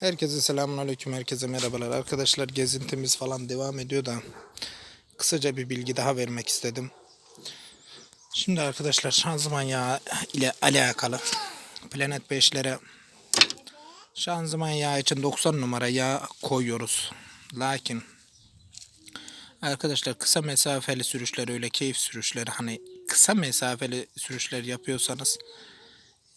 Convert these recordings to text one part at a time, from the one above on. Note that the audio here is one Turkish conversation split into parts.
Herkese selamünaleyküm, herkese merhabalar. Arkadaşlar gezintimiz falan devam ediyor da kısaca bir bilgi daha vermek istedim. Şimdi arkadaşlar şanzıman yağı ile alakalı Planet 5'lere şanzıman yağı için 90 numara yağ koyuyoruz. Lakin arkadaşlar kısa mesafeli sürüşler öyle keyif sürüşleri hani kısa mesafeli sürüşler yapıyorsanız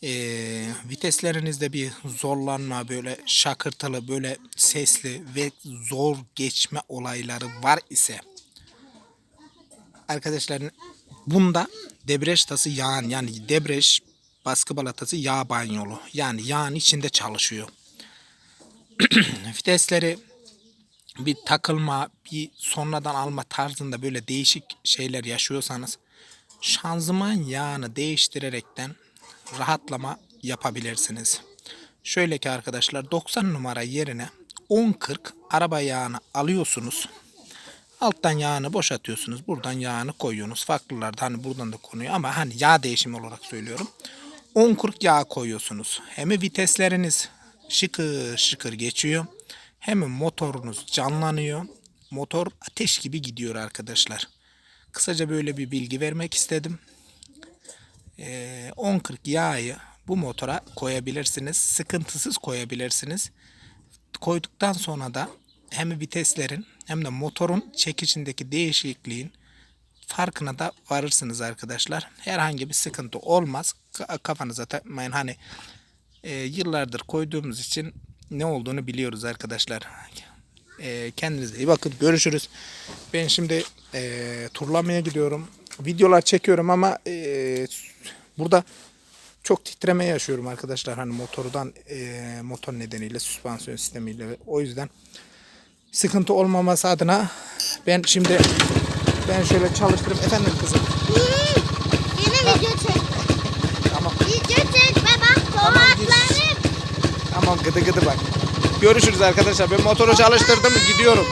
eee, viteslerinizde bir zorlanma böyle şakırtılı böyle sesli ve zor geçme olayları var ise arkadaşlar bunda debriyaj tası yağın yani debriyaj baskı balatası yağ banyolu yani yağın içinde çalışıyor. Vitesleri bir takılma, bir sonradan alma tarzında böyle değişik şeyler yaşıyorsanız şanzıman yağını değiştirerekten rahatlama yapabilirsiniz. Şöyle ki arkadaşlar 90 numara yerine 10-40 araba yağını alıyorsunuz. Alttan yağını boşaltıyorsunuz. Buradan yağını koyuyorsunuz. Farklılarda hani buradan da konuyor ama hani yağ değişimi olarak söylüyorum. 10-40 yağ koyuyorsunuz. Hem vitesleriniz şıkır şıkır geçiyor. Hem motorunuz canlanıyor. Motor ateş gibi gidiyor arkadaşlar. Kısaca böyle bir bilgi vermek istedim. Ee, 10-40 yağı bu motora koyabilirsiniz. Sıkıntısız koyabilirsiniz. Koyduktan sonra da hem viteslerin hem de motorun çekicindeki değişikliğin farkına da varırsınız arkadaşlar. Herhangi bir sıkıntı olmaz. Ka- Kafanıza takmayın. Hani e, yıllardır koyduğumuz için ne olduğunu biliyoruz arkadaşlar. E, kendinize iyi bakın. Görüşürüz. Ben şimdi e, turlamaya gidiyorum. Videolar çekiyorum ama e, burada çok titreme yaşıyorum arkadaşlar. Hani motordan e, motor nedeniyle süspansiyon sistemiyle o yüzden sıkıntı olmaması adına ben şimdi ben şöyle çalıştırıp efendim kızım Yine video çekme. tamam Video çekme bak polatlarım. tamam gıdı gıdı bak. Görüşürüz arkadaşlar. Ben motoru çalıştırdım gidiyorum.